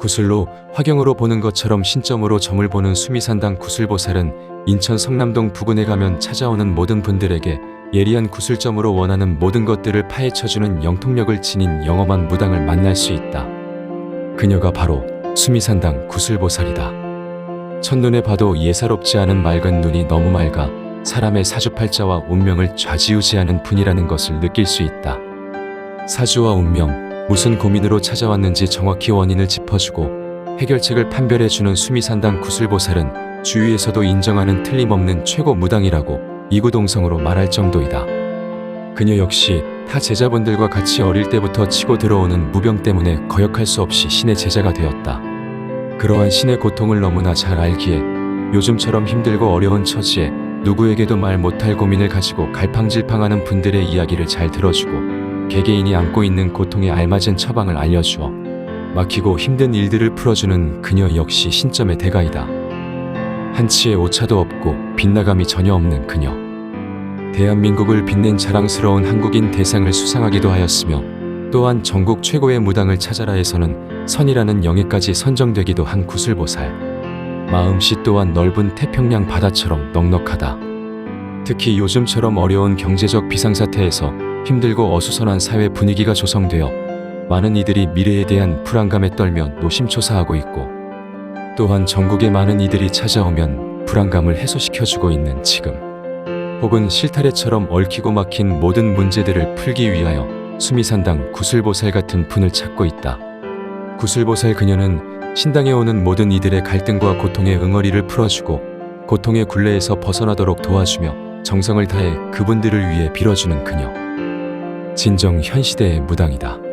구슬로 화경으로 보는 것처럼 신점으로 점을 보는 수미산당 구슬보살은 인천 성남동 부근에 가면 찾아오는 모든 분들에게 예리한 구슬점으로 원하는 모든 것들을 파헤쳐주는 영통력을 지닌 영험한 무당을 만날 수 있다. 그녀가 바로 수미산당 구슬보살이다. 첫눈에 봐도 예사롭지 않은 맑은 눈이 너무 맑아 사람의 사주팔자와 운명을 좌지우지하는 분이라는 것을 느낄 수 있다. 사주와 운명, 무슨 고민으로 찾아왔는지 정확히 원인을 짚어주고 해결책을 판별해주는 수미산당 구슬보살은 주위에서도 인정하는 틀림없는 최고 무당이라고 이구동성으로 말할 정도이다. 그녀 역시 타 제자분들과 같이 어릴 때부터 치고 들어오는 무병 때문에 거역할 수 없이 신의 제자가 되었다. 그러한 신의 고통을 너무나 잘 알기에 요즘처럼 힘들고 어려운 처지에 누구에게도 말 못할 고민을 가지고 갈팡질팡하는 분들의 이야기를 잘 들어주고 개개인이 안고 있는 고통에 알맞은 처방을 알려주어 막히고 힘든 일들을 풀어주는 그녀 역시 신점의 대가이다. 한치의 오차도 없고 빗나감이 전혀 없는 그녀. 대한민국을 빛낸 자랑스러운 한국인 대상을 수상하기도 하였으며 또한 전국 최고의 무당을 찾아라에서는 선이라는 영예까지 선정되기도 한 구슬보살. 마음씨 또한 넓은 태평양 바다처럼 넉넉하다. 특히 요즘처럼 어려운 경제적 비상사태에서 힘들고 어수선한 사회 분위기가 조성되어 많은 이들이 미래에 대한 불안감에 떨며 노심초사하고 있고 또한 전국의 많은 이들이 찾아오면 불안감을 해소시켜주고 있는 지금 혹은 실타래처럼 얽히고 막힌 모든 문제들을 풀기 위하여 수미산당 구슬보살 같은 분을 찾고 있다. 구슬보살 그녀는 신당에 오는 모든 이들의 갈등과 고통의 응어리를 풀어주고 고통의 굴레에서 벗어나도록 도와주며 정성을 다해 그분들을 위해 빌어주는 그녀. 진정 현 시대의 무당이다.